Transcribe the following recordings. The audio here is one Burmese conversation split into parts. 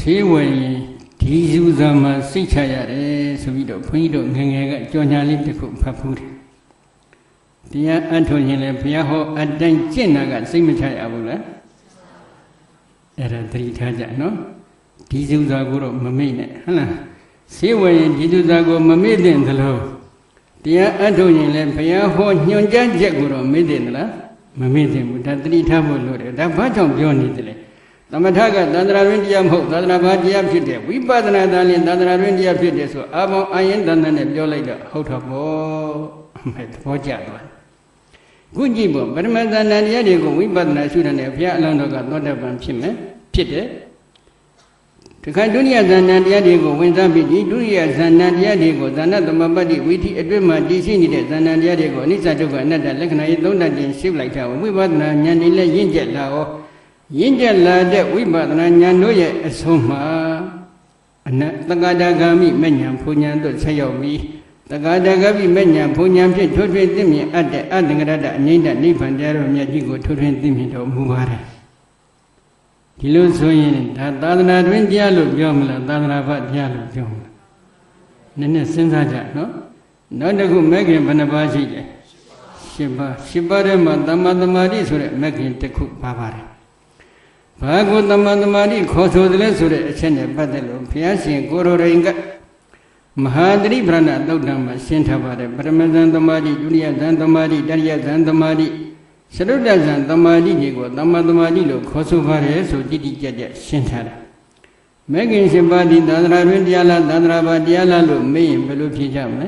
ဆေးဝယ်ရင်ဒီစုဇာမှာစိတ်ချရတယ်ဆိုပြီးတော့ဘုန်းကြီးတို့ငယ်ငယ်ကကြော်ညာလေးတစ်ခုဖတ်ဖူးတယ်တရားအထုတ်ရင်လည်းဘုရားဟောအတိုင်းကျင့်တာကစိတ်မချရဘူးလားအဲ့ဒါသတိထားကြနော်ဒီစုဇာကိုတော့မမေ့နဲ့ဟုတ်လားဆေးဝယ်ရင်ဒီစုဇာကိုမမေ့တဲ့သလိုတရားအထုတ်ရင်လည်းဘုရားဟောညွှန်ကြားချက်ကိုတော့မေ့တဲ့သလားမမေ့သင့်ဘူးဒါသတိထားဖို့လိုတယ်ဒါဘာကြောင့်ပြောနေတယ်လဲ သမထကသန္တရာတွင်တရားမဟုတ်သန္တရာဘာတရားဖြစ်တယ်ဝိပဿနာသာလင်သန္တရာတွင်တရားဖြစ်တယ်ဆိုအာဘောင်အာရင်တန်တန်နဲ့ပြောလိုက်တော့ဟုတ်တော့ဘောမဲ့သဘောကျသွားခုကြည့်ပေါ့ပရမသန္တန်တရားတွေကိုဝိပဿနာရှုတဲ့ဘုရားအလောင်းတော်ကသောတပန်ဖြစ်မယ်ဖြစ်တယ်တခါဒုတိယဇန္နတရားတွေကိုဝင်စားပြီးဒီဒုတိယဇန္နတရားတွေကိုဇန္နသမပတ္တိဝိထိအတွင်းမှာတည်ရှိနေတဲ့ဇန္နတရားတွေကိုအနိစ္စဒုက္ခအနတ္တလက္ခဏာရေးသုံးတတ်ခြင်းရှုလိုက်တာဝိပဿနာဉာဏ်နဲ့လည်းရင့်ကျက်လာအောင် ရင့်ကျက်လာတဲ့ဝိပဿနာဉာဏ်တို့ရဲ့အဆုံးမှာအနတက္ကတာဂามိမဉ္ဇဉ်ဘုံဉဏ်တို့ဆက်ရောက်ပြီးတက္ကတာဂမိမဉ္ဇဉ်ဘုံဉဏ်ဖြင့်ထွထွင်းသိမြင်အပ်တဲ့အတ္တငရတအငိမ့်တနိဗ္ဗာန်တရားတော်မြတ်ကြီးကိုထွထွင်းသိမြင်တော်မူပါတယ်ဒီလိုဆိုရင်ဒါသာသနာတွင်တရားလို့ပြောမလားသာသနာ့ဘတရားလို့ပြောမလားနည်းနည်းစဉ်းစားကြနော်နောက်တစ်ခုမဂ္ဂင်ဘယ်နှပါးရှိလဲရှင်းပါရှင်းပါတဲ့မှာသမ္မာသမာဓိဆိုတဲ့မဂ္ဂင်တစ်ခုပါပါတယ် ဘာကိုသမ္မာသမာဓိခေါ်ဆိုတယ်လဲဆိုတဲ့အချက်နဲ့ပတ်သက်လို့ဘုရားရှင်ကိုရိုရိန်ကမဟာတတိပရဏသုတ်တံမှာရှင်းထားပါတယ်ပရမဇန်သမာဓိဒုတိယဇန်သမာဓိတတိယဇန်သမာဓိသရုတ်တဇံတမာတိတွေကိုတမ္မာတမာတိလို့ခေါ်ဆိုပါတယ်ဆိုတိတိကျကျရှင်းထားတာမဂ္ဂင်ရှင်ပါးဒီသန္တရာတွင်တရားလားသန္တရာပါတရားလားလို့မေးရင်ဘယ်လိုဖြေကြမလဲ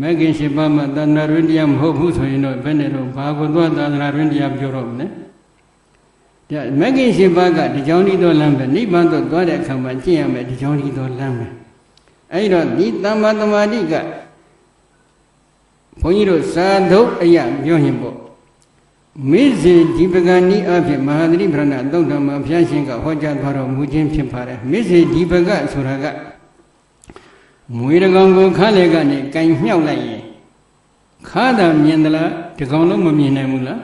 မဂ္ဂင်ရှင်ပါးမှာသန္တရာတွင်တရားမဟုတ်ဘူးဆိုရင်တော့ဘယ်နဲ့တော့ဘာကိုသွားသန္တရာတွင်တရားပြောတော့မလဲ ဒါမဂ္ဂင်ရှင်ပါးကဒီကြောင်းဒီတော်လမ်းပဲနိဗ္ဗာန်သို့သွားတဲ့အခါမှာကျင့်ရမယ်ဒီကြောင်းဒီတော်လမ်းပဲအဲဒီတော့ဒီတမ္မာတမာတိကဘုန်းကြီးတို့သာဒုတ်အယပြောရင်ပေါ့မိစေဒီပကဏီအဖြစ်မဟာသတိပရဏသုတ်တော်မှာဘုရားရှင်ကဟောကြားသွားတော်မူခြင်းဖြစ်ပါတယ်မိစေဒီပကဆိုတာကမွေတကောင်ကိုခါလေကနေကင်မြောက်လိုက်ရင်ခါတာမြင်သလားတကောင်လုံးမမြင်နိုင်ဘူးလား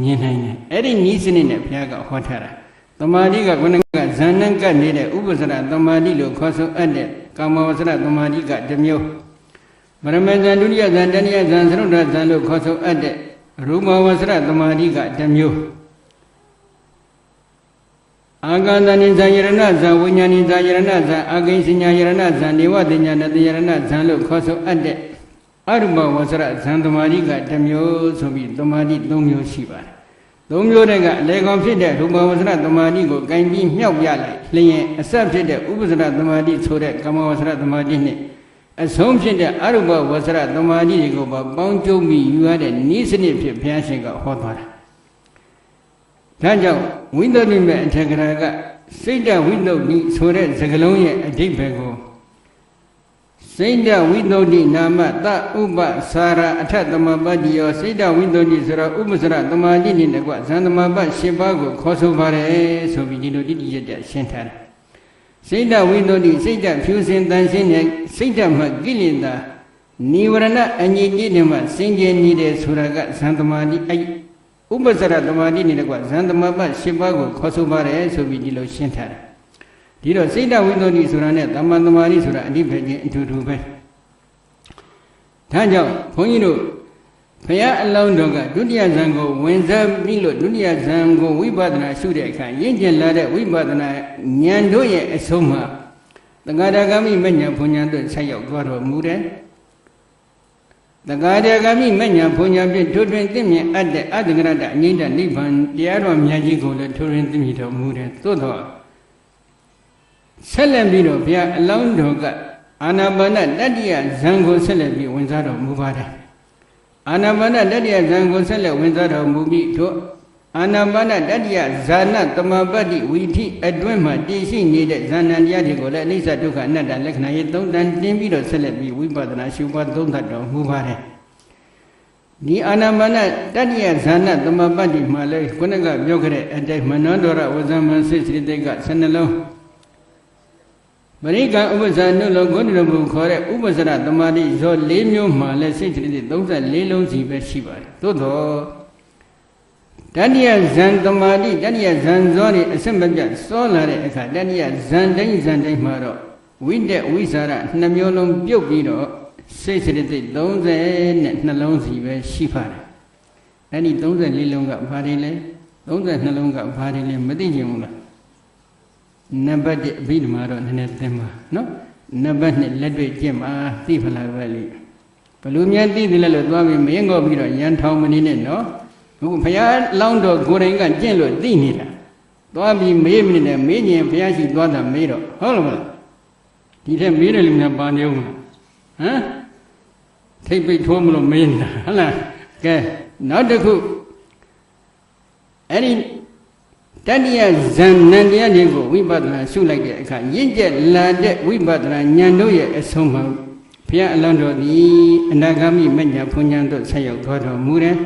မြင်နိုင်တယ်အဲ့ဒီနီးစနစ်နဲ့ဘုရားကဟောထားတာတမာတိကခုနကဇန်နံကတ်နေတဲ့ဥပ္ပစရတမာတိလို့ခေါ်ဆိုအပ်တဲ့ကာမဝဆရတမာတိကတစ်မျိုးပရမဇန်ဒုတိယဇန်တတိယဇန်သရုတ်တဇန်လို့ခေါ်ဆိုအပ်တဲ့ရူပဝဆရတမာတိကတစ်မျိုးအာဂန္တနိဇာယရဏဇံဝိညာဏိဇာယရဏဇံအာဂိဉ္စညာယရဏဇံနေဝတိညာနတယရဏဇံလို့ခေါ်ဆိုအပ်တဲ့ အရူပဝဆရဇံတမာတိကတစ်မျိုးဆိုပြီးတမာတိ၃မျိုးရှိပါတယ်သုံးမျိုးတည်းကအလေကောင်ဖြစ်တဲ့ရူပဝဆရသမာဓိကိုကင်ပြီးမြောက်ပြလိုက်လျင်အဆက်ဖြစ်တဲ့ဥပ္ပစရသမာဓိဆိုတဲ့ကမ္မဝဆရသမာဓိနဲ့အဆုံးဖြစ်တဲ့အရုပဝဆရသမာဓိတွေကိုပေါင်းကျုံပြီးယူရတဲ့ဤစနစ်ဖြစ်ဘုရားရှင်ကဟောသွားတာဒါကြောင့်ဝိသုဒ္ဓိမေအထက်ကရာကစိတ်တဝိသုဒ္ဓိဆိုတဲ့စကားလုံးရဲ့အဓိပ္ပာယ်ကို စိတ်တဝိသုဒ္ဓိနာမတဥပစာရအထသမပတ္တိယောစိတ်တဝိသုဒ္ဓိဆိုတော့ဥပ္ပစရသမာဓိနဲ့တကွဇန်သမပ၈ပါးကိုခေါ်ဆိုပါတယ်ဆိုပြီးဒီလိုတိတိကျကျရှင်းထားတယ်စိတ်တဝိသုဒ္ဓိစိတ်တဖြူစင်တန်ရှင်းတဲ့စိတ်တမှကိလေသာနိဝရဏအငြိကြီးတွေမှာစင်ကြယ်နေတဲ့ဆိုတာကဇန်သမာဓိအဲ့ဥပ္ပစရသမာဓိနဲ့တကွဇန်သမပ၈ပါးကိုခေါ်ဆိုပါတယ်ဆိုပြီးဒီလိုရှင်းထားတယ် ဒီတော့စိတ်တဝိသုဒ္ဓိဆိုတာနဲ့တမ္မာသမာဓိဆိုတာအဓိပ္ပာယ်ချင်းအတူတူပဲဒါကြောင့်ဘုန်းကြီးတို့ဘုရားအလောင်းတော်ကဒုတိယဇံကိုဝင်စားပြီးလို့ဒုတိယဇံကိုဝိပဿနာရှုတဲ့အခါရင့်ကျက်လာတဲ့ဝိပဿနာဉာဏ်တို့ရဲ့အဆုံးမှာသံဃာတဂမိမဉ္ဇဉ်ဘုံဉာဏ်တို့ဆက်ရောက်သွားတော်မူတယ်တဂါတဂမိမညာဘုံညာဖြင့်ထွထွင်သိမြင်အပ်တဲ့အတ္တကရတအငိမ့်တနိဗ္ဗာန်တရားတော်မြတ်ကြီးကိုလည်းထွထွင်သိမြင်တော်မူတယ်သို့တော့ ဆက်လက်ပြီးတော့ဘုရားအလောင်းတော်ကအာနာပါနတတ္တိယဇံကိုဆက်လက်ပြီးဝင်စားတော်မူပါတယ်အာနာပါနတတ္တိယဇံကိုဆက်လက်ဝင်စားတော်မူပြီးတို့အာနာပါနတတ္တိယဇာနတမပတ္တိဝိထိအတွင်းမှာတည်ရှိနေတဲ့ဇာဏတရားတွေကိုလည်းအနိစ္စဒုက္ခအနတ္တလက္ခဏာရေးသုံးတန်တင်းပြီးတော့ဆက်လက်ပြီးဝိပဿနာရှုပွားသုံးသတ်တော်မူပါတယ်ဒီအာနာပါနတတ္တိယဇာနတမပတ္တိမှာလည်းခုနကပြောခဲ့တဲ့အတိုင်းမနောဒရဝဇမန်စိတ်စိတ္တိက12လုံး ပရိကံဥပ္ပဇာနုလောဂုဏ်တော်မူခေါ်တဲ့ဥပ္ပစရတမာတိဇော၄မျိုးမှလည်းစိတ်တည်း34လုံးစီပဲရှိပါတယ်သို့တော့တတတိယဇန်တမာတိတတိယဇန်ဇောတွေအစစ်မပြတ်စောလာတဲ့အခါတတိယဇန်တိုင်းဇန်တိုင်းမှာတော့ဝိတက်ဝိစာရနှစ်မျိုးလုံးပြုတ်ပြီးတော့စိတ်စရတိ30နဲ့နှလုံးစီပဲရှိပါတယ်အဲ့ဒီ34လုံးကဘာတွေလဲ32လုံးကဘာတွေလဲမသိကြဘူးလား နံပါတ်1အဘိဓမ္မာတော့နည်းနည်းသင်ပါနော်နံပါတ်2လက်တွေ့ကျင့်ပါသိဖလားပဲလေဘလူများသိတယ်လဲလို့သွားပြီးမင်းငေါ့ပြီးတော့ရန်ထောင်မနေနဲ့နော်အခုဘုရားလောင်းတော်ကိုယ်တိုင်ကကျင့်လို့သိနေတာသွားပြီးမေးမနေနဲ့မေးရင်ဘုရားရှိသွားတာမေးတော့ဟုတ်လားမလားဒီထက်မေးတယ်လူများပါနေဦးမလားဟမ်ထိတ်ပိတ်ထိုးမလို့မေးနေတာဟုတ်လားကဲနောက်တစ်ခုအဲ့ဒီ တတိယဇန်နန်တရားတွေကိုဝိပဿနာရှုလိုက်တဲ့အခါရင့်ကျက်လာတဲ့ဝိပဿနာဉာဏ်တို့ရဲ့အဆုံးမှာဘုရားအလောင်းတော်သည်အနာဂမိမညာဘုံညာတို့ဆက်ရောက်သွားတော်မူတယ်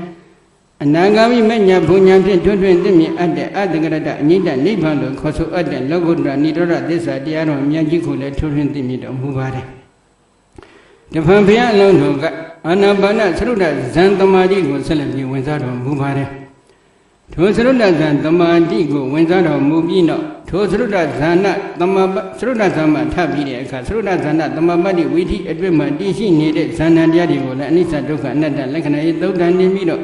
အနာဂမိမညာဘုံညာဖြင့်ထွန်းထွန်းသိမြင်အပ်တဲ့အတ္တကရတအငိမ့်တနိဗ္ဗာန်လို့ခေါ်ဆိုအပ်တဲ့လောကုတ္တရာနိရောဓသစ္စာတရားတော်မြတ်ကြီးကိုလည်းထွန်းထွန်းသိမြင်တော်မူပါတယ်တဖန်ဘုရားအလောင်းတော်ကအာနာပါနသရုဒ္ဓဇန်တမာတိကိုဆက်လက်ပြီးဝင်စားတော်မူပါတယ် ထိုသရုဒ္ဓဇန်တမာတိကိုဝင်စားတော်မူပြီးတော့ထိုသရုဒ္ဓဇာနတမပသရုဒ္ဓဇာမထပ်ပြီးတဲ့အခါသရုဒ္ဓဇာနတမပတ္တိဝိသီအတွင်းမှာတည်ရှိနေတဲ့ဇာဏတရားတွေကိုလည်းအနိစ္စဒုက္ခအနတ္တလက္ခဏာရေးသုတ်တန်နေပြီးတော့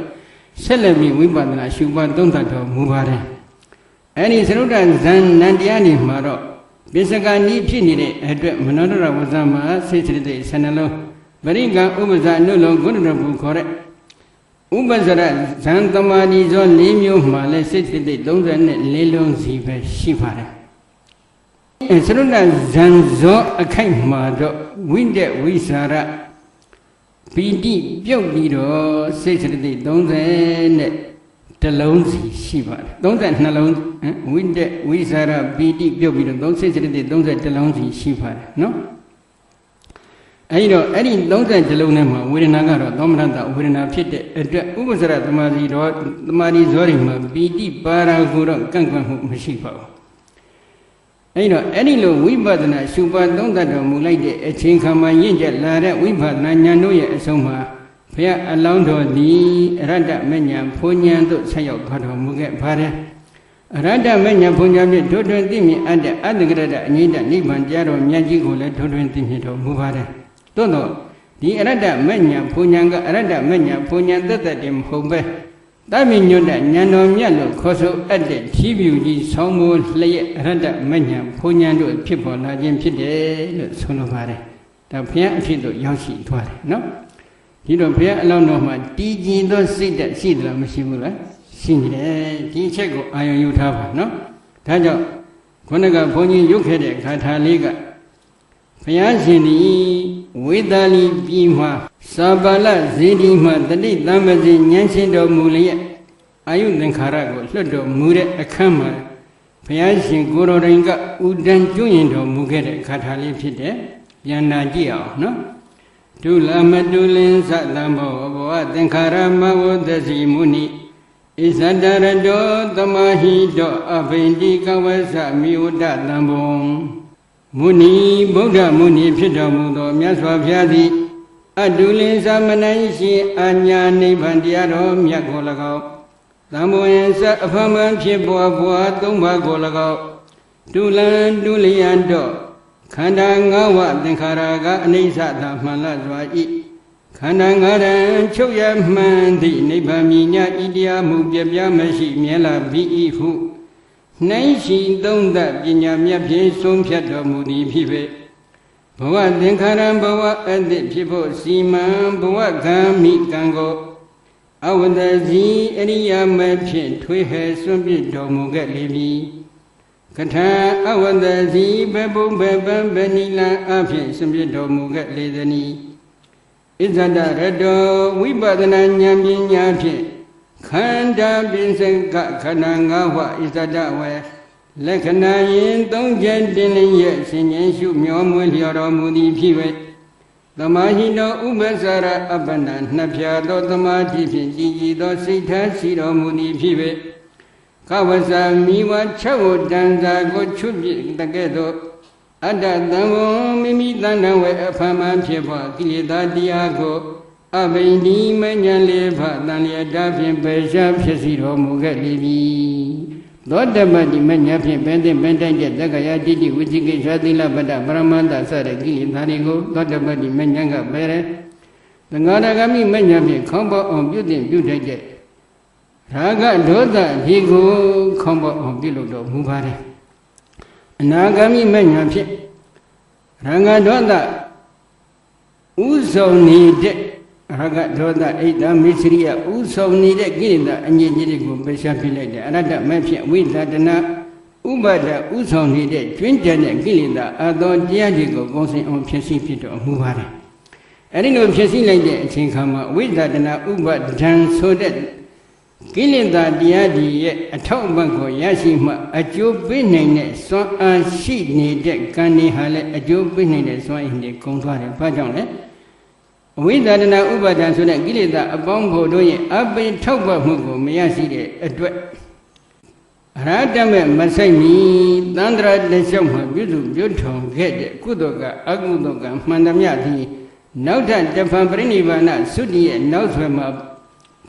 ဆက်လက်ပြီးဝိပဿနာရှုပွားသုံးသပ်တော်မူပါတယ်အဲဒီသရုဒ္ဓဇန်နံတရားတွေမှာတော့ပိစကနီးဖြစ်နေတဲ့အတွက်မနောဒရဝဇ္ဇမှာစိတ်စိတ်စိတ်ဆန္ဒလုံးပရိကံဥပဇာအနုလုံးဂုဏရဘူခေါ်တဲ့ ဥပဇရဇန်တမာတိဇော၄မျိုးမှလည်းစိတ်စိတ်34လုံးစီပဲရှိပါတယ်အဲသရုဏဇန်ဇောအခိုက်မှာတော့ဝိတက်ဝိစာရပီတိပြုတ်ပြီးတော့စိတ်စိတ်30နဲ့တလုံးစီရှိပါတယ်32လုံးဝိတက်ဝိစာရပီတိပြုတ်ပြီးတော့စိတ်စိတ်30လုံးစီရှိပါတယ်နော် အဲဒီတော့အဲ့ဒီ30တလုံးထဲမှာဝေဒနာကတော့သောမနတဝေဒနာဖြစ်တဲ့အတွက်ဥပ္ပစရသမာဓိတော့သမာဓိဇောတွေမှာပီတိပါရာကိုတော့ကန့်ကွက်မှုမရှိပါဘူးအဲဒီတော့အဲ့ဒီလိုဝိပဿနာရှုပါသုံးတတ်တော်မူလိုက်တဲ့အချိန်ခါမှာရင့်ကျက်လာတဲ့ဝိပဿနာဉာဏ်တို့ရဲ့အဆုံးမှာဘုရားအလောင်းတော်သည်အရတ္တမဉ္ဇဉ်ဘုံဉဏ်သို့ဆက်ရောက်သွားတော်မူခဲ့ပါတယ်အရတ္တမဉ္ဇဉ်ဘုံဉဏ်ဖြင့်ထွထွန်းသိမြင်အပ်တဲ့အတ္တကရတအငိမ့်တနိဗ္ဗာန်တရားတော်မြတ်ကြီးကိုလည်းထွထွန်းသိမြင်တော်မူပါတယ် သို့တော့ဒီအရတ္တမဉ္ဇဉ်ဘုံဉဏ်ကအရတ္တမဉ္ဇဉ်ဘုံဉဏ်သက်သက်တည်းမဟုတ်ပဲတမိညွတ်တဲ့ဉာဏ်တော်မြတ်လို့ခေါ်ဆိုအပ်တဲ့ဖြီးပြူကြီးဆောင်းမိုးလျက်အရတ္တမဉဏ်ဘုံဉဏ်တို့ဖြစ်ပေါ်လာခြင်းဖြစ်တယ်လို့ဆိုလိုပါတယ်ဒါဘုရားအဖြစ်တို့ရောက်ရှိသွားတယ်နော်ဒီတော့ဘုရားအလောင်းတော်မှာတည်ကြည်သောစိတ်ဓာတ်ရှိသလားမရှိဘူးလားရှိနေတယ်ဒီအချက်ကိုအာရုံယူထားပါနော်ဒါကြောင့်ခုနကဘုန်းကြီးရုပ်ခဲ့တဲ့ခါထာလေးကဘုရားရှင်ဒီ ဝေသာလီပြည်မှာစာပါဠဇေဒီမှာတတိတမ္ပစီဉာဏ်ရှင်းတော်မူလျက်အာယုသင်္ခါရကိုလွတ်တော်မူတဲ့အခန်းမှာဘုရားရှင်ကိုတော်တိုင်ကဥဒံကျွရင်တော်မူခဲ့တဲ့ခါထာလေးဖြစ်တဲ့ပြန်နာကြည့်အောင်နော်ဒုလမတုလင်သတံဘောဘဝသင်္ခါရမဝသစီမုနိဣဇတရတောတမဟိတောအဘိန္တိကဝဆမိဝဒတံဘုံ မုနီဗုဒ္ဓမုနီဖြစ်တော်မူသောမြတ်စွာဘုရားသည်အတုလင်သမဏိရှင်အညာနိဗ္ဗာန်တရားတော်မြတ်ကို၎င်းသံဘဝေစအဖမံဖြစ်ပေါ်ဘွားသုံးပါးကို၎င်းတုလံတုလျံတော့ခန္ဓာ၅ဝသင်္ခါရကအနိစ္စသာမှန်လစွာဤခန္ဓာ၅ရန်ချုပ်ရမှန်သည့်နိဗ္ဗာန်မြညာဤတရားမှုပြပြမရှိမြဲလာပြီဤဟု နှိုင်းရှိသုံးသပညာမြတ်ဖြင့်ဆုံးဖြတ်တော်မူသည်ဖြစ်ပေဘဝသင်္ခါရဘဝအတ္တိဖြစ်ဖို့စီမံဘဝကံမိကံကိုအဝတ္တဇီအရိယာမဖြင့်ထွေးဟဲစွန့်ပြစ်တော်မူခဲ့လေပြီကထာအဝတ္တဇီဘဘုံဘဗံဗနိလံအဖြင့်စွန့်ပြစ်တော်မူခဲ့လေသည်ဣဇဒရတောဝိပဒနာဉာဏ်ပညာဖြင့် ခန္ဓာပိစကခန္ဓာ၅ဝဣဇဒဝေလက္ခဏာယင်သုံးချက်တင်လျက်ဆင်ញင်ရှုမျောမွေးလျော်တော်မူသည်ဖြစ်၍သမာဟိတောဥပ္ပဇာရအပ္ပနာနှစ်ဖြာသောသမာဓိဖြင့်ကြည်ကြည်သောစိတ်ထားရှိတော်မူသည်ဖြစ်၍ကဝဇာမိဝချက်ဝတန်စာကိုချွတ်ပြတကဲ့သို့အတ္တတံဝမိမိတန်တံဝေအဖမဖြစ်ဖို့ကိလေသာတရားကို အဘိနိမဉ္ဇလေးဖတန်လျက်တာဖြင့်ပေရှားဖြစ်စီတော်မူခဲ့လေပြီသောတပတိမဉ္ဇဖြင့်ပင်သိပင်တိုက်တဲ့တက္ကရာတိတိဝိသိကိသသီလပတ္တပရမန္တစတဲ့ကိလေသာတွေကိုသောတပတိမဉ္ဇကပယ်တယ်သံဃာရဂမိမဉ္ဇဖြင့်ခေါင်းပေါအောင်ပြုတင်ပြုထိုက်တဲ့ရာဂဒေါသဒီကိုခေါင်းပေါအောင်ပြုလုပ်တော်မူပါတယ်အနာဂမိမဉ္ဇဖြင့်ရံဃဒေါသဥဆောင်နေတဲ့ အာဂဒေါသအိတ်တမစ္စရိယဥဆောင်နေတဲ့ကိလေသာအငြိကြီးတွေကိုပယ်ရှားပြလိုက်တယ်အရတ္တမဲ့ဖြင့်ဝိသဒနာဥပါဒဥဆောင်နေတဲ့ကျွင်းကြတဲ့ကိလေသာအသောတရားတွေကိုကောင်းစင်အောင်ဖြစ်စီဖြစ်တော်မူပါတယ်အဲဒီလိုဖြစ်စီလိုက်တဲ့အချိန်ခါမှာဝိသဒနာဥပါဒံဆိုတဲ့ကိလေသာတရားတွေရဲ့အထောက်အပံ့ကိုရရှိမှအကျိုးပေးနိုင်တဲ့စွမ်းအားရှိနေတဲ့ကံတွေဟာလည်းအကျိုးပေးနိုင်တဲ့စွမ်းအင်တွေကုန်သွားတယ်။ဘာကြောင့်လဲ။ အဝိသဒနာဥပါဒံဆိုတဲ့ကိလေသာအပေါင်းဖို့တို့ရဲ့အပိထောက်ပံ့မှုကိုမရရှိတဲ့အတွက်အရဟတမေမဆိုင်မီသန္တရာလက်လျှောက်မှပြုစုပြုထုံခဲ့တဲ့ကုသိုလ်ကအကုသိုလ်ကမှန်သမျှသည်နောက်ထပ်တဖန်ပြိဋိဘာနသုတိရဲ့နောက်ဆွဲမှာ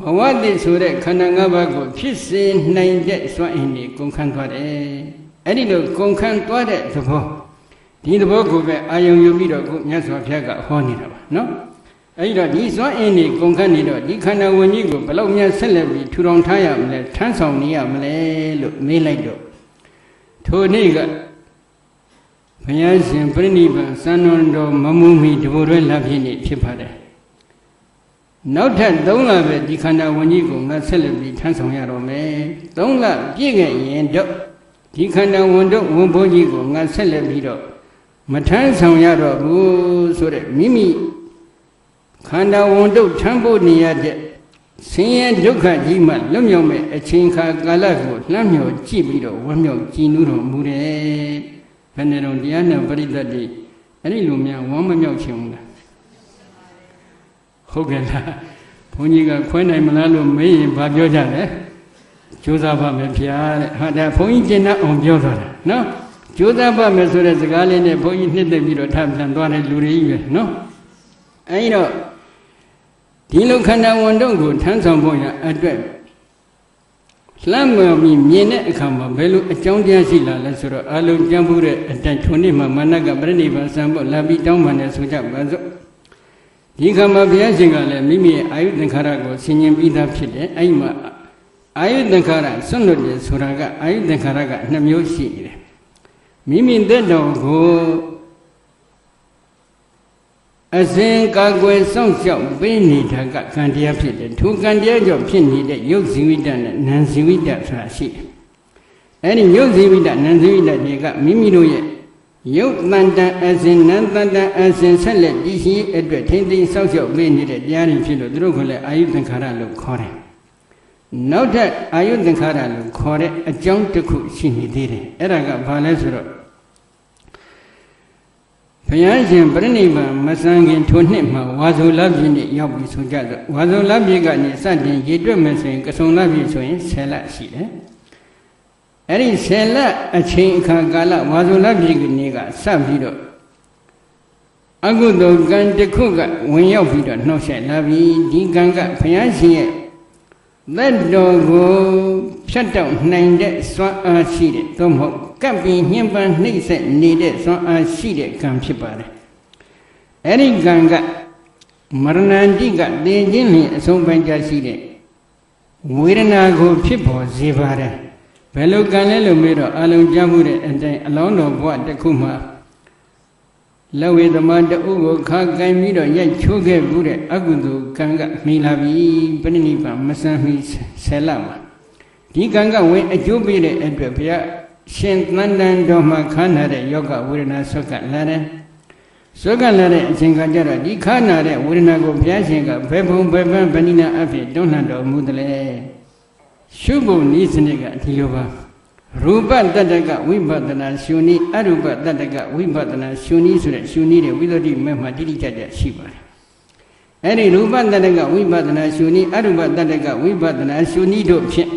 ဘဝတည်ဆိုတဲ့ခန္ဓာ၅ပါးကိုဖြစ်စေနိုင်တဲ့စွမ်းအင်တွေကုန်ခန်းသွားတယ်အဲ့ဒီလိုကုန်ခန်းသွားတဲ့သဘောဒီသဘောကိုပဲအာယုံယူပြီးတော့ကိုမြတ်စွာဘုရားကဟောနေတာပါနော် အဲ့ဒီတော့ဒီစွမ်းအင်တွေကုန်ခန်းနေတော့ဒီခန္ဓာဝင်ကြီးကိုဘယ်လောက်များဆက်လက်ပြီးထူထောင်ထားရမလဲထမ်းဆောင်နေရမလဲလို့မေးလိုက်တော့ထိုနေ့ကဘုရားရှင်ပြိဋိဘံစံတော်တော်မမူမီတဘူရဲလက်ဖြစ်နေဖြစ်ပါတယ်နောက်ထပ်၃လပဲဒီခန္ဓာဝင်ကြီးကိုငါဆက်လက်ပြီးထမ်းဆောင်ရတော့မယ်၃လပြည့်ခဲ့ရင်တော့ဒီခန္ဓာဝင်တော့ဝင်ဘုန်းကြီးကိုငါဆက်လက်ပြီးတော့မထမ်းဆောင်ရတော့ဘူးဆိုတဲ့မိမိ ခန္ဓာဝန်တုတ်ထမ်းဖို့နေရတဲ့ဆင်းရဲဒုက္ခကြီးမှလွတ်မြောက်မဲ့အချိန်ခါကာလကိုလှမ်းမြော်ကြည့်ပြီးတော့ဝမ်းမြောက်ကြည်နူးတော်မူတယ်ဘယ်နဲ့တော့တရားနဲ့ပရိသတ်တွေအဲ့ဒီလိုများဝမ်းမမြောက်ချင်ဘူးလားဟုတ်ကဲ့လားဘုန်းကြီးကခွဲနိုင်မလားလို့မေးရင်ဘာပြောကြလဲကြိုးစားပါမယ်ဗျာတဲ့ဟာဒါဘုန်းကြီးကျင့်တတ်အောင်ပြောသွားတာနော်ကြိုးစားပါမယ်ဆိုတဲ့စကားလေးနဲ့ဘုန်းကြီးနှစ်သက်ပြီးတော့ထပ်ပြန်သွားတဲ့လူတွေကြီးပဲနော်အဲဒီတော့ ဒီလိုခန္ဓာဝန်တုံကိုထမ်းဆောင်ဖို့ရအတွက်လှမ်းမြော်ပြီးမြင်တဲ့အခါမှာဘယ်လိုအကြောင်းတရားရှိလာလဲဆိုတော့အလုံးကြံမှုတဲ့အတိုင်းထုံနေ့မှာမနကပြိဋိဘံစံဖို့လာပြီးတောင်းပန်တယ်ဆိုကြပါစို့ဒီခါမှာဘုရားရှင်ကလည်းမိမိရဲ့အာယုသင်္ခါရကိုဆင်ញင်ပြီးသားဖြစ်တယ်အဲ့မှာအာယုသင်္ခါရဆွန့်လွတ်တယ်ဆိုတာကအာယုသင်္ခါရကနှစ်မျိုးရှိနေတယ်မိမိသက်တော်ကို အစဉ်ကာကွယ်စောင့်ရှောက်ပေးနေတာကကံတရားဖြစ်တယ်ထိုကံတရားကြောင့်ဖြစ်နေတဲ့ယုတ်ဇီဝိတနဲ့နံဇီဝိတဆိုတာရှိတယ်အဲ့ဒီယုတ်ဇီဝိတနံဇီဝိတတွေကမိမိတို့ရဲ့ယုတ်တန်တန်အစဉ်နံတန်တန်အစဉ်ဆက်လက်တည်ရှိအတွက်ထိမ့်သိမ်းစောင့်ရှောက်ပေးနေတဲ့တရားတွေဖြစ်လို့သူတို့ကလည်းအာယုသင်္ခါရလို့ခေါ်တယ်နောက်ထပ်အာယုသင်္ခါရလို့ခေါ်တဲ့အကြောင်းတစ်ခုရှိနေသေးတယ်အဲ့ဒါကဘာလဲဆိုတော့ ဘုရားရှင်ပြိဋိဘံမစံခင်ထိုနှစ်မှာဝါဇုလပြည့်နေ့ရောက်ပြီဆိုကြတော့ဝါဇုလပြည့်ကနေစတင်ရေတွက်မယ်ဆိုရင်ကဆုံလပြည့်ဆိုရင်10လရှိတယ်အဲ့ဒီ10လအချိန်အခါကာလဝါဇုလပြည့်ကနေကစပြီးတော့အကုသိုလ်ကံတစ်ခုကဝင်ရောက်ပြီးတော့နှောက်ယှက်လာပြီဒီကံကဘုရားရှင်ရဲ့သက်တော်ကိုဖြတ်တောက်နိုင်တဲ့စွမ်းအားရှိတဲ့သို့မဟုတ် ကပ်ပြီးညှဉ်းပန်းနှိပ်စက်နေတဲ့စွမ်းအားရှိတဲ့ကံဖြစ်ပါတယ်အဲ့ဒီကံကမရဏန္တိကတည်ခြင်းလင်အဆုံးပိုင်းကြရှိတဲ့ဝေဒနာကိုဖြစ်ပေါ်စေပါတယ်ဘယ်လိုကံလဲလို့မေးတော့အလုံးကြမှုတဲ့အတိုင်းအလောင်းတော်ဘဝတစ်ခုမှာလက်ဝေသမတူကိုခါကင်ပြီးတော့ရိုက်ချိုးခဲ့ဘူးတဲ့အကုသိုလ်ကံကမိလာပြီပြိဋိဘံမဆန်းမီဆယ်လမှာဒီကံကဝင်အကျိုးပေးတဲ့အတွက်ဘုရား ရှင်သန္တန်တော်မှာခန္ဓာတဲ့ယောဂဝေဒနာဆွတ်ကလာတယ်ဆွတ်ကလာတဲ့အချိန်ကကြတော့ဒီခန္ဓာတဲ့ဝေဒနာကိုဘုရားရှင်ကဘယ်ဘုံဘယ်ပန်းဗဏိနာအဖြစ်တွန်းလှန်တော်မူတယ်လေရှုဖို့ဤစနစ်ကဒီလိုပါရူပတတ္တကဝိပဿနာရှုနည်းအရူပတတ္တကဝိပဿနာရှုနည်းဆိုတဲ့ရှုနည်းတွေဝိသုဒ္ဓိမဲ့မှာတိတိကျကျရှိပါတယ်အဲ့ဒီရူပတတ္တကဝိပဿနာရှုနည်းအရူပတတ္တကဝိပဿနာရှုနည်းတို့ဖြင့်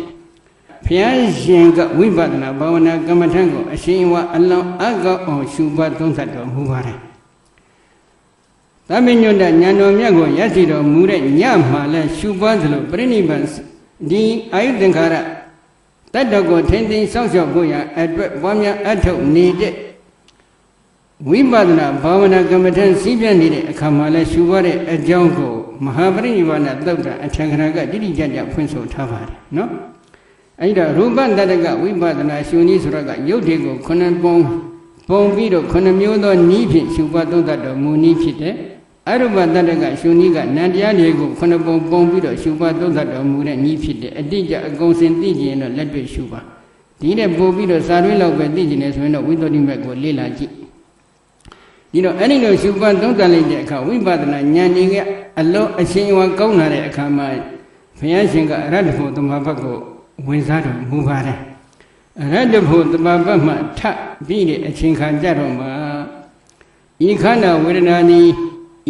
ဘုရားရှင်ကဝိပဿနာဘာဝနာကမ္မထံကိုအရှင်ဝအလောင်းအကောက်အောင်ရှုပါသုံးသတ်တော်မူပါတယ်တသမညွတ်တဲ့ဉာဏ်တော်မြတ်ကိုရရှိတော်မူတဲ့ညမှာလဲရှုပွားသလိုပြိဋိဘံဒီအာယုသင်္ခါရတတ္တကိုထင်ထင်စောင့်ရှောက်ဖို့ရအတွက်ပွားများအထုတ်နေတဲ့ဝိပဿနာဘာဝနာကမ္မထံစည်းပြနေတဲ့အခါမှာလဲရှုပွားတဲ့အကြောင်းကိုမဟာပရိနိဗ္ဗာန်သုတ်တာအထံခဏကတိတိကျကျဖွင့်ဆိုထားပါတယ်နော် အဲ့ဒါရူပတတ္တကဝိပဿနာရှုနည်းဆိုတော့ကယုတ်တွေကိုခုနှစ်ပုံပုံပြီးတော့ခုနှစ်မျိုးသောနည်းဖြင့်ရှုပွားသုံးသတ်တော်မူနည်းဖြစ်တဲ့အရုပတတ္တကရှုနည်းကနန္တရားတွေကိုခုနှစ်ပုံပုံပြီးတော့ရှုပွားသုံးသတ်တော်မူတဲ့နည်းဖြစ်တဲ့အတိတ်ကျအကုန်စင်သိကျင်တော့လက်တွေ့ရှုပါဒီနဲ့ပို့ပြီးတော့စာရွေးလောက်ပဲသိကျင်နေဆိုရင်တော့ဝိသုဒ္ဓိမက်ကိုလေ့လာကြည့်ဒီတော့အဲ့ဒီလိုရှုပွားသုံးသတ်လိုက်တဲ့အခါဝိပဿနာဉာဏ်ကြီးကအလုံးအရှင်အဝါကောင်းလာတဲ့အခါမှာဘုရားရှင်ကအရတ္တဖို့သမဘတ်ကို ဝင်စားတော်မူပါတယ်အရတ္တဖို့သမဘတ်မှထပြီးတဲ့အချိန်ခါကြတော့မှဤခန္ဓာဝေဒနာนี้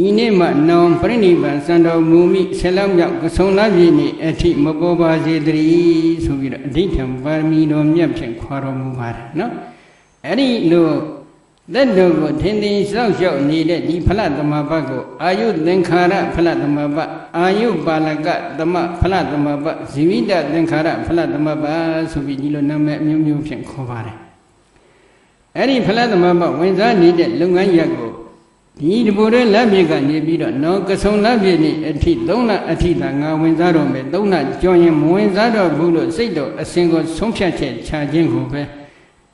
ဤနေ့မှနောင်ပြိဋိဘံစံတော်မူမိဆယ်လောက်မြောက်ကဆုံလာပြီနေ့အထိမပေါ်ပါစေတည်းဆိုပြီးတော့အဋိဋ္ဌံပါရမီတော်မြတ်ဖြင့်ခွာတော်မူပါတယ်နော်အဲ့ဒီလို လက်တော်ကိုထင်ထင်ရှောက်ရှောက်နေတဲ့ဒီဖလသမဘတ်ကိုအာယုသင်္ခါရဖလသမဘတ်အာယုပါလကသမဖလသမဘတ်ဇီဝိတသင်္ခါရဖလသမဘတ်ဆိုပြီးဒီလိုနာမည်အမျိုးမျိုးဖြင့်ခေါ်ပါတယ်အဲ့ဒီဖလသမဘတ်ဝင်စားနေတဲ့လုပ်ငန်းရပ်ကိုဒီတဘူရဲလက်မြေကနေပြီးတော့နောကဆုံလက်မြေနေအထိ၃လအထိသာငါဝင်စားတော့မယ်၃လကြော်ရင်မဝင်စားတော့ဘူးလို့စိတ်တော်အစဉ်ကိုဆုံးဖြတ်ချက်ချခြင်းကိုပဲ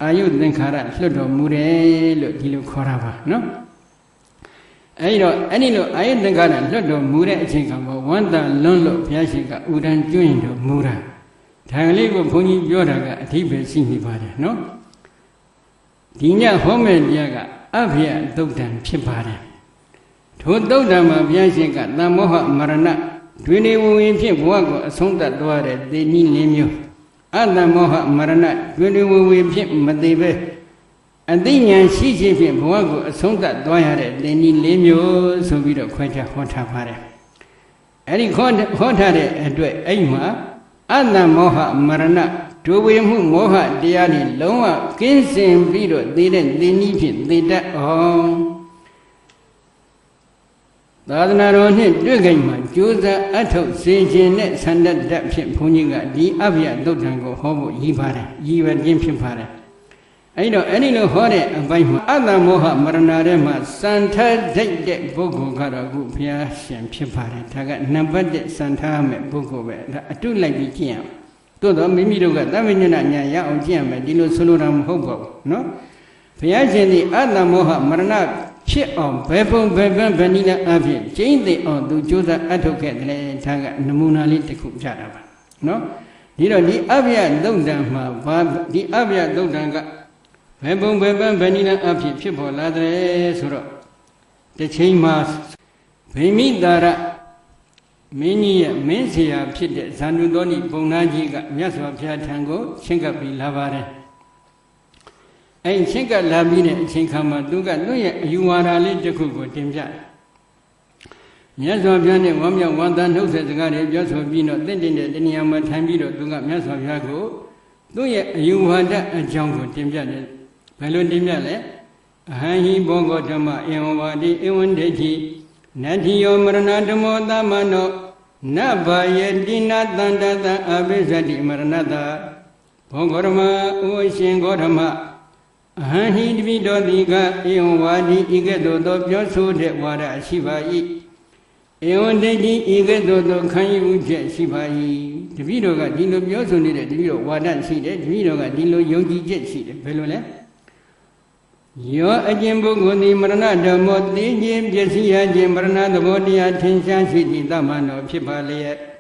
အာယုသင်္ခါရလွတ်တော်မူတယ်လို့ဒီလိုခေါ်တာပါနော်အဲဒီတော့အဲ့ဒီလိုအာယုသင်္ခါရလွတ်တော်မူတဲ့အချိန်ကမှဝန္တာလွန်းလို့ဘုရားရှင်ကဥဒံကျွင်းတော်မူတာဒါကလေးကိုဘုန်းကြီးပြောတာကအဓိပ္ပာယ်ရှိနေပါတယ်နော်ဒီညဟောမဲ့တရားကအဘိယသုတ်တံဖြစ်ပါတယ်ထိုသုတ်တံမှာဘုရားရှင်ကတမ္မောဟမရဏဒွေနေဝင်ဝင်ဖြင့်ဘဝကိုအဆုံးသတ်သွားတဲ့သေနည်းလေးမျိုး အတ္တမောဟမရဏဒွေနေဝင်ဝင်ဖြင့်မသေးပဲအသိဉာဏ်ရှိခြင်းဖြင့်ဘဝကိုအဆုံးသတ်သွားရတဲ့သေနည်းလေးမျိုးဆိုပြီးတော့ခွဲခြားဟောထားပါတယ်အဲ့ဒီခေါ်ဟောထားတဲ့အတွက်အဲ့မှာအတ္တမောဟမရဏဒုဝေမှုမောဟတရားတွေလုံးဝကင်းစင်ပြီးတော့သိတဲ့သိနည်းဖြင့်သိတတ်အောင် သာသနာတော်နှင့်တွေ့ခိုင်မှကြိုးစားအထုတ်စင်ခြင်းနဲ့ဆန္ဒတတ်ဖြင့်ဘုန်းကြီးကဒီအဘယသုတ်တံကိုဟောဖို့ရည်ပါတယ်ရည်ပဲခြင်းဖြစ်ပါတယ်အဲ့တော့အဲ့ဒီလိုဟောတဲ့အပိုင်းမှာအတ္တမောဟမရဏတဲ့မှာစံထဒိတ်တဲ့ပုဂ္ဂိုလ်ကတော့ခုဘုရားရှင်ဖြစ်ပါတယ်ဒါကနံပါတ်1စံထားမဲ့ပုဂ္ဂိုလ်ပဲဒါအတုလိုက်ပြီးကြည့်ရအောင်သို့တော့မိမိတို့ကသဗ္ဗညုဏညာရအောင်ကြည့်ရမယ်ဒီလိုဆိုလိုတာမဟုတ်ပါဘူးနော်ဘုရားရှင်ဒီအတ္တမောဟမရဏ ဖြစ်အောင်ဘယ်ပုံဘယ်ပန်းဗဏိလအဖြစ်ကျင်းသိအောင်သူကြိုးစားအထုတ်ခဲ့တယ်ဒါကနမူနာလေးတစ်ခုပြတာပါနော်ဒီတော့ဒီအဗျသုတ်တံမှာဘာဒီအဗျသုတ်တံကဘယ်ပုံဘယ်ပန်းဗဏိလအဖြစ်ဖြစ်ပေါ်လာတယ်ဆိုတော့တစ်ချိန်မှာဗိမိတာရမင်းကြီးရဲ့မင်းဆရာဖြစ်တဲ့ဇန္တုတော်နိပုံနာကြီးကမြတ်စွာဘုရားထံကိုချင့်ကပ်ပြီးလာပါတယ် အဲ့ရှင်းကပ်လာပြီးတဲ့အချိန်ခါမှာသူကသူ့ရဲ့အယူဝါဒလေးတစ်ခုကိုတင်ပြတယ်မြတ်စွာဘုရားနဲ့ဝမ်းမြောက်ဝမ်းသာနှုတ်ဆက်စကားတွေပြောဆိုပြီးတော့တင့်တင်တဲ့တဏှာမှာထိုင်ပြီးတော့သူကမြတ်စွာဘုရားကိုသူ့ရဲ့အယူဝါဒအကြောင်းကိုတင်ပြတယ်ဘယ်လိုတင်ပြလဲအဟံဟိဘောဂောဓမ္မဧဝံဝါတိဧဝံဒိဋ္ဌိနတ္ထိယောမရဏဓမ္မောသမနောနဘာယေတိနာတန္တတအဘိဇတိမရဏတဘောဂောဓမ္မဥရှင်ဂောဓမ္မ အဟံဟိတပိတော်တိကဧဝံဝါဒီဤကဲ့သို့သောပြောဆိုတဲ့ဝါဒရှိပါ၏ဧဝံဒိဋ္ဌိဤကဲ့သို့သောခံယူချက်ရှိပါ၏တပိတော်ကဒီလိုပြောဆိုနေတဲ့တပိတော်ဝါဒရှိတယ်တပိတော်ကဒီလိုယုံကြည်ချက်ရှိတယ်ဘယ်လိုလဲယောအကျင့်ပုဂ္ဂိုလ်သည်မရဏဓမ္မောသိခြင်းပစ္စည်းရခြင်းမရဏသဘောတရားထင်ရှားရှိသည့်တမန်တော်ဖြစ်ပါလျက်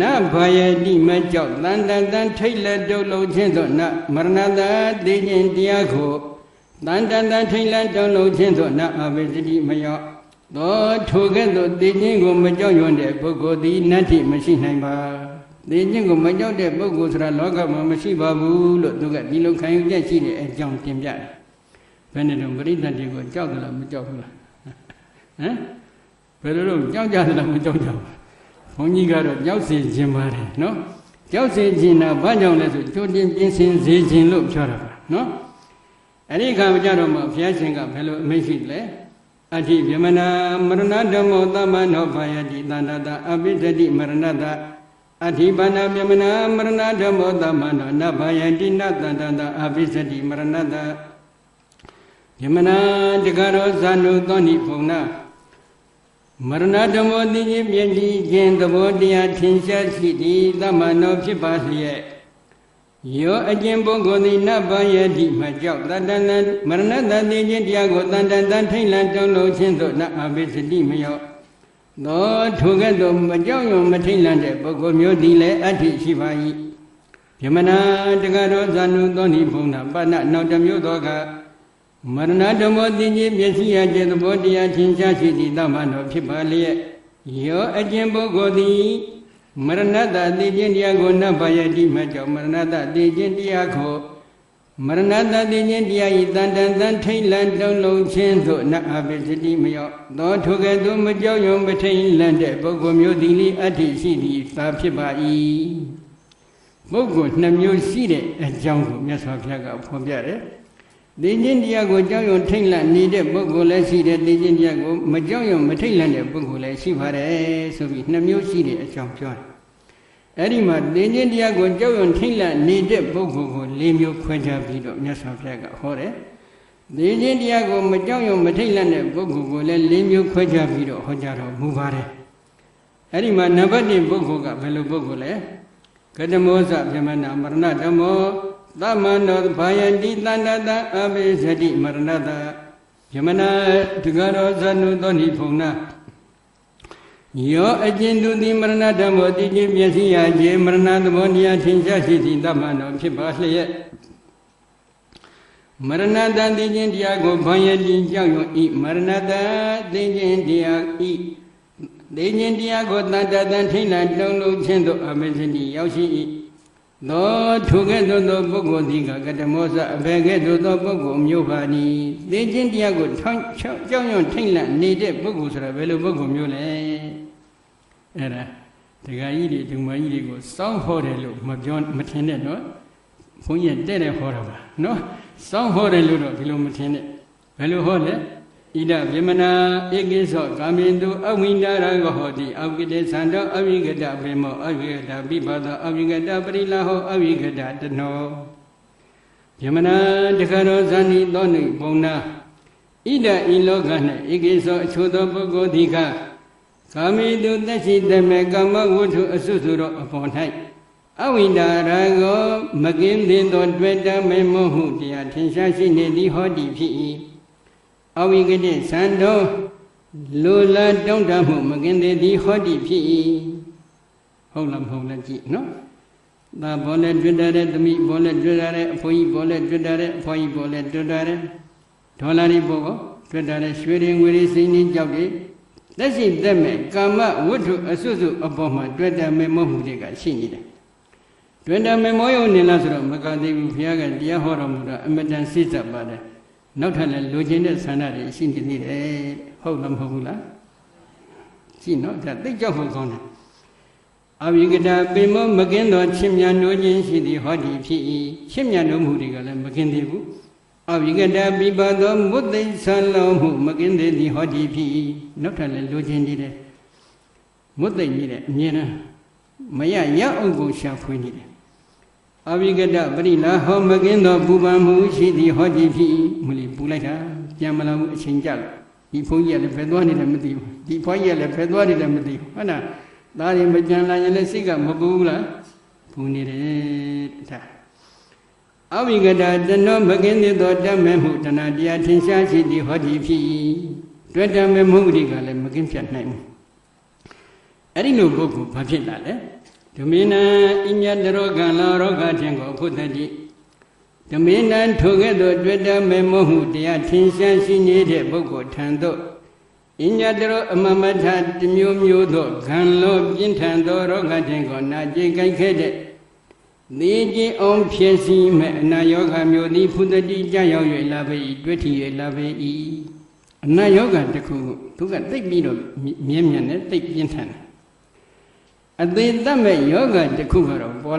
နဘာယတိမကြောက်တန်တန်တန်ထိတ်လက်တုပ်လုံးခြင်းသောနမရဏသာသိခြင်းတရားကိုတန်တန်တန်ထိတ်လက်တုပ်လုံးခြင်းသောနအဘိစတိမယောသောထိုကဲ့သို့သိခြင်းကိုမကြောက်ရွံ့တဲ့ပုဂ္ဂိုလ်သည်နတ္ထိမရှိနိုင်ပါသိခြင်းကိုမကြောက်တဲ့ပုဂ္ဂိုလ်ဆိုတာလောကမှာမရှိပါဘူးလို့သူကဒီလိုခံယူချက်ရှိတဲ့အကြောင်းတင်ပြတယ်ဘယ်နဲ့တော့ပရိသတ်တွေကိုကြောက်တယ်လားမကြောက်ဘူးလားဟမ်ဘယ်လိုလုပ်ကြောက်ကြတယ်လားမကြောက်ကြဘူး ဘုန်းကြီးကတော့ကြောက်စေခြင်းပါတယ်နော်ကြောက်စေခြင်းတာဘာကြောင့်လဲဆိုကြိုတင်ပြင်ဆင်စေခြင်းလို့ပြောတာပါနော်အဲ့ဒီခါမကြတော့မှဘုရားရှင်ကဘယ်လိုအမိန့်ရှိလဲအဋ္ဌိဗြဟ္မနာမရဏဓမ္မောသမ္မနောဘာယတိသန္တတအပိသတိမရဏတအဋ္ဌိဘာနာဗြဟ္မနာမရဏဓမ္မောသမ္မနောနဘာယတိနသန္တတအပိသတိမရဏတဗြဟ္မနာတကရောဇာနုသောနိဘုံနာ မရဏဓမ္မောတိခြင်းပြည့်ခြင်းသဘောတရားထင်ရှားရှိသည်သမ္မနောဖြစ်ပါလျက်ယောအကျင့်ပုဂ္ဂိုလ်သည်နတ်ပါယတိမှကြောက်တတ္တနံမရဏတတိခြင်းတရားကိုတန်တန်တန်ထိတ်လန့်တုံးလုံးခြင်းသို့နတ်အဘိစတိမယောသောထိုကဲ့သို့မကြောက်ရွံ့မထိတ်လန့်တဲ့ပုဂ္ဂိုလ်မျိုးသည်လည်းအဋ္ဌိရှိပါ၏ယမနာတကရောဇာနုသောနိဘုံနာပဏနောက်တစ်မျိုးသောက မရဏဓမ္မောတိခြင်းပစ္စည်းရခြင်းသဘောတရားချင်းရှားရှိသည့်သမ္မာတော်ဖြစ်ပါလျက်ယောအကျင့်ပုဂ္ဂိုလ်သည်မရဏတတိခြင်းတရားကိုနတ်ပါယတိမှကြောင့်မရဏတတိခြင်းတရားကိုမရဏတတိခြင်းတရားဤတန်တန်တန်ထိတ်လန့်တုံးလုံးခြင်းသို့နတ်အပိစတိမယောသောထိုကဲ့သို့မကြောက်ရွံ့မထိတ်လန့်တဲ့ပုဂ္ဂိုလ်မျိုးသည်လိအဋ္ဌိရှိသည်သာဖြစ်ပါ၏ပုဂ္ဂိုလ်နှစ်မျိုးရှိတဲ့အကြောင်းကိုမြတ်စွာဘုရားကဖော်ပြတယ် သိခြင်းတရားကိုကြောက်ရွံ့ထိတ်လန့်နေတဲ့ပုဂ္ဂိုလ်လည်းရှိတယ်သိခြင်းတရားကိုမကြောက်ရွံ့မထိတ်လန့်တဲ့ပုဂ္ဂိုလ်လည်းရှိပါတယ်ဆိုပြီးနှစ်မျိုးရှိတဲ့အကြောင်းပြောတယ်အဲ့ဒီမှာသိခြင်းတရားကိုကြောက်ရွံ့ထိတ်လန့်နေတဲ့ပုဂ္ဂိုလ်ကို၄မျိုးခွဲခြားပြီးတော့မြတ်စွာဘုရားကဟောတယ်သိခြင်းတရားကိုမကြောက်ရွံ့မထိတ်လန့်တဲ့ပုဂ္ဂိုလ်ကိုလည်း၄မျိုးခွဲခြားပြီးတော့ဟောကြားတော်မူပါတယ်အဲ့ဒီမှာနံပါတ်1ပုဂ္ဂိုလ်ကဘယ်လိုပုဂ္ဂိုလ်လဲကတမောဇဗြဟ္မဏမရဏဓမ္မော သမန္တောဘာယတိတန္တတအဘိဇတိမရဏတယမနာတကရောဇနုသောနိဖုံနာယောအကျဉ်သူသည်မရဏဓမ္မောတိจิမျက်စိရခြင်းမရဏသဘောတရားထင်ရှားရှိသည့်သမန္တောဖြစ်ပါလျက်မရဏတန်သိခြင်းတရားကိုဘာယတိကြောက်ရွံ့ဤမရဏတသိခြင်းတရားဤသိခြင်းတရားကိုတန်တတန်ထိလတုံလုံးခြင်းသို့အမေဇတိရောက်ရှိ၏ သောထိုကဲ့သို့သောပုဂ္ဂိုလ်သည်ကကတမောဇအဘယ်ကဲ့သို့သောပုဂ္ဂိုလ်မျိုးပါနည်းသိခြင်းတရားကိုထောင်းကြောက်ရွံ့ထိတ်လန့်နေတဲ့ပုဂ္ဂိုလ်ဆိုတာဘယ်လိုပုဂ္ဂိုလ်မျိုးလဲအဲ့ဒါဒကာကြီးတွေဒုမကြီးတွေကိုစောင်းဟောတယ်လို့မပြောမထင်နဲ့နော်ဘုန်းကြီးတဲ့တဲ့ဟောတာပါနော်စောင်းဟောတယ်လို့တော့ဒီလိုမထင်နဲ့ဘယ်လိုဟောလဲ ဣဒဗြမနာဧကိသောကာမိန္တုအဝိန္ဒရာဂဟောတိအဝိကတေသံတောအဝိကတဘေမောအဝိကတပိပသောအဝိကတပရိလာဟောအဝိကတတနောဗြမနာတခရောဇာနိသောနိဘုံနာဣဒဤလောက၌ဧကိသောအချို့သောပုဂ္ဂိုလ်ဒီကကာမိတုသက်ရှိတမေကမ္မဝတ္ထုအစွစုသောအပေါ်၌အဝိန္ဒရာဂောမကင်းသေးသောတွေ့တမေမောဟုတရားထင်ရှားရှိနေသည်ဟောတိဖြစ်၏ အဝိကတိသံတော်လူလာတောင်းတမှုမကင်းသေးသည်ဟောတိဖြစ်၏ဟုတ်လားမဟုတ်လားကြည့်နော်ဒါဘောလဲတွေ့တာတဲ့သမီးဘောလဲတွေ့တာတဲ့အဖိုးကြီးဘောလဲတွေ့တာတဲ့အဖွားကြီးဘောလဲတွေ့တာတဲ့ဒေါ်လာတွေဘောကောတွေ့တာတဲ့ရွှေတွေငွေတွေစိန်းနေကြောက်တွေလက်ရှိသက်မဲ့ကာမဝတ္ထုအစွတ်စွတ်အပေါ်မှာတွေ့တာမေမောမှုတွေကရှိနေတယ်တွေ့တာမေမောယုံနေလားဆိုတော့မကသေးဘူးဘုရားကတရားဟောတော်မူတာအမတန်စိတ်ဆက်ပါတယ် နောက်ထပ်လည်းလိုချင်တဲ့ဆန္ဒတွေရှိနေသေးတယ်ဟုတ်လားမဟုတ်ဘူးလားရှိနော်ဒါသိကြောက်ဖို့ကောင်းတယ်အဝိကတာပိမောမကင်းသောချစ်မြတ်နိုးခြင်းရှိသည်ဟောဒီဖြစ်၏ချစ်မြတ်နိုးမှုတွေကလည်းမကင်းသေးဘူးအဝိကတာပိပသောမုတ်သိဆံလုံးမှုမကင်းသေးသည်ဟောဒီဖြစ်၏နောက်ထပ်လည်းလိုချင်သေးတယ်မုတ်သိကြီးတဲ့အမြင်နဲ့မရရအောင်ကိုရှာဖွေနေတယ် အဝိကတပရိလာဟောမကင်းသောပူပန်မှုရှိသည်ဟောကြည်ဖြစ်မလီပူလိုက်တာပြန်မလာဘူးအချိန်ကြလို့ဒီဘုန်းကြီးကလည်းဖယ်သွားနေတယ်မသိဘူးဒီဘွားကြီးကလည်းဖယ်သွားနေတယ်မသိဘူးဟုတ်လားသားရင်မကြံလာရင်လည်းစိတ်ကမပူဘူးလားပူနေတယ်ဒါအဝိကတတနောမကင်းသေးသောတတ်မဲ့မှုတဏှာတရားထင်ရှားရှိသည်ဟောကြည်ဖြစ်တွေ့တတ်မဲ့မှုတွေကလည်းမကင်းပြတ်နိုင်ဘူးအဲ့ဒီလိုပုဂ္ဂိုလ်ဘာဖြစ်လာလဲ ဓမေနံဣညတရောကံလာရောဂထင်ကိုဖုတ္တိဓမေနံထိုကဲ့သို့တွေ့တမေမောဟုတရားထင်ရှားရှိနေတဲ့ပုဂ္ဂိုလ်ထံသို့ဣညတရောအမမထတမျိုးမျိုးသောခံလောပြင်းထန်သောရောဂထင်ကိုနာကျင်ကြိုက်ခဲ့တဲ့သေခြင်းအောင်ဖြစ်စီမဲ့အနာယောဂမျိုးသည်ဖုတ္တိကြရောက်၍လာပေ၏တွေ့ထီ၍လာပေ၏အနာယောဂတစ်ခုသူကသိပ်ပြီးတော့မြဲမြံနဲ့သိပ်ပြင်းထန်တယ် အသေးတတ်မဲ့ယောဂတစ်ခုကတော့ပေါ်လာ